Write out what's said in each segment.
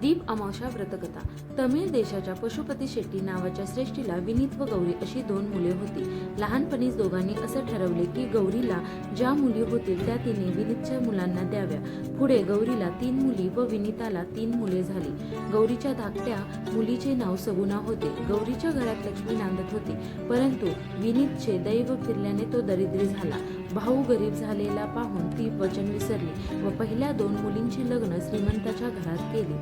दीप अमावशा व्रतकथा. तमिळ देशाच्या पशुपती शेट्टी नावाच्या श्रेष्ठीला विनीत व गौरी अशी दोन मुले होती. लहानपणीच दोघांनी असं ठरवले की गौरीला ज्या मुली होतील त्या तिने विनीतच्या मुलांना द्याव्या. पुढे गौरीला तीन मुली व विनीताला तीन मुले झाली. गौरीच्या धाकट्या मुलीचे नाव सगुणा होते. गौरीच्या घरात लक्ष्मी नांदत होती. परंतु विनीतचे दैव फिरल्याने तो दरिद्री झाला. भाऊ गरीब झालेला पाहून ती वचन विसरली व पहिल्या दोन मुलींची लग्न श्रीमंताच्या घरात केली.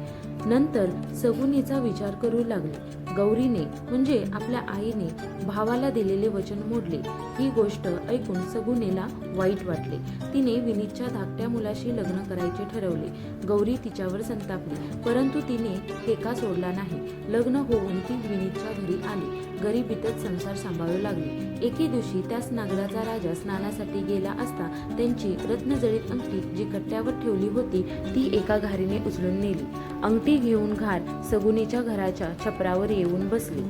नंतर सगुनीचा विचार करू लागली. गौरीने म्हणजे आपल्या आईने भावाला दिलेले वचन मोडले. ही गोष्ट ऐकून सगुनेला वाईट वाटले. तिने विनीतच्या धाकट्या मुलाशी लग्न करायचे ठरवले. गौरी तिच्यावर संतापली. परंतु तिने ठेका सोडला नाही. लग्न होऊन ती विनीतच्या घरी आली. गरिबीतच संसार सांभाळू लागली. एके दिवशी त्याच नागराचा राजा स्नानासाठी गेला असता त्यांची रत्नजळीत अंगठी जी कट्ट्यावर ठेवली होती ती एका घारीने उचलून नेली. अंगठी घेऊन घार सगुनीच्या घराच्या छपरावर येऊन बसली.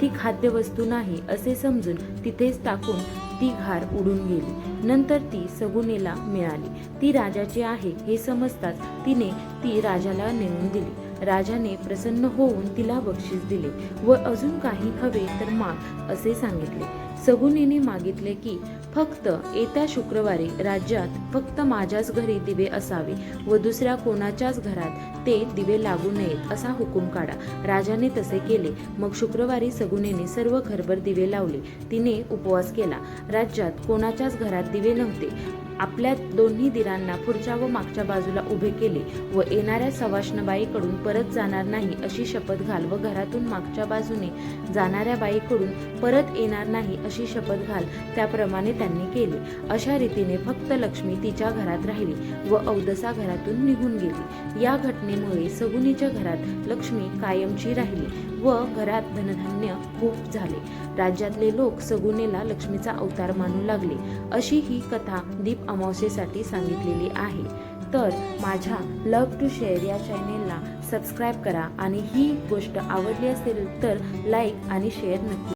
ती खाद्यवस्तू नाही असे समजून तिथेच टाकून ती घार उडून गेली. नंतर ती सगुनेला मिळाली. ती राजाची आहे हे समजताच तिने ती राजाला नेऊन दिली. राजाने प्रसन्न होऊन तिला बक्षीस दिले व अजून काही हवे तर माग असे सांगितले. सगुनीने मागितले की फक्त येत्या शुक्रवारी राज्यात फक्त माझ्याच घरी दिवे असावे व दुसऱ्या कोणाच्याच घरात ते दिवे लागू नयेत असा हुकूम काढा. राजाने तसे केले. मग शुक्रवारी सगुनेने सर्व घरभर दिवे लावले. तिने उपवास केला. राज्यात कोणाच्याच घरात दिवे नव्हते. आपल्या दोन्ही दिरांना पुढच्या व मागच्या बाजूला उभे केले व येणाऱ्या सवाष्णबाईकडून परत जाणार नाही अशी शपथ घाल व घरातून मागच्या बाजूने जाणाऱ्या बाईकडून परत येणार नाही अशी शपथ घाल त्याप्रमाणे त्यांनी केले. अशा रीतीने फक्त लक्ष्मी तिच्या घरात राहिली व अवदसा घरातून निघून गेली. या घटनेमुळे सगुनीच्या घरात लक्ष्मी कायमची राहिली व घरात धनधान्य खूप झाले. राज्यातले लोक सगुनेला लक्ष्मीचा अवतार मानू लागले. अशी ही कथा दीप अमावस्येसाठी सांगितलेली आहे. तर माझ्या लव टू शेअर या चॅनेलला सबस्क्राईब करा आणि ही गोष्ट आवडली असेल तर लाईक आणि शेअर नक्की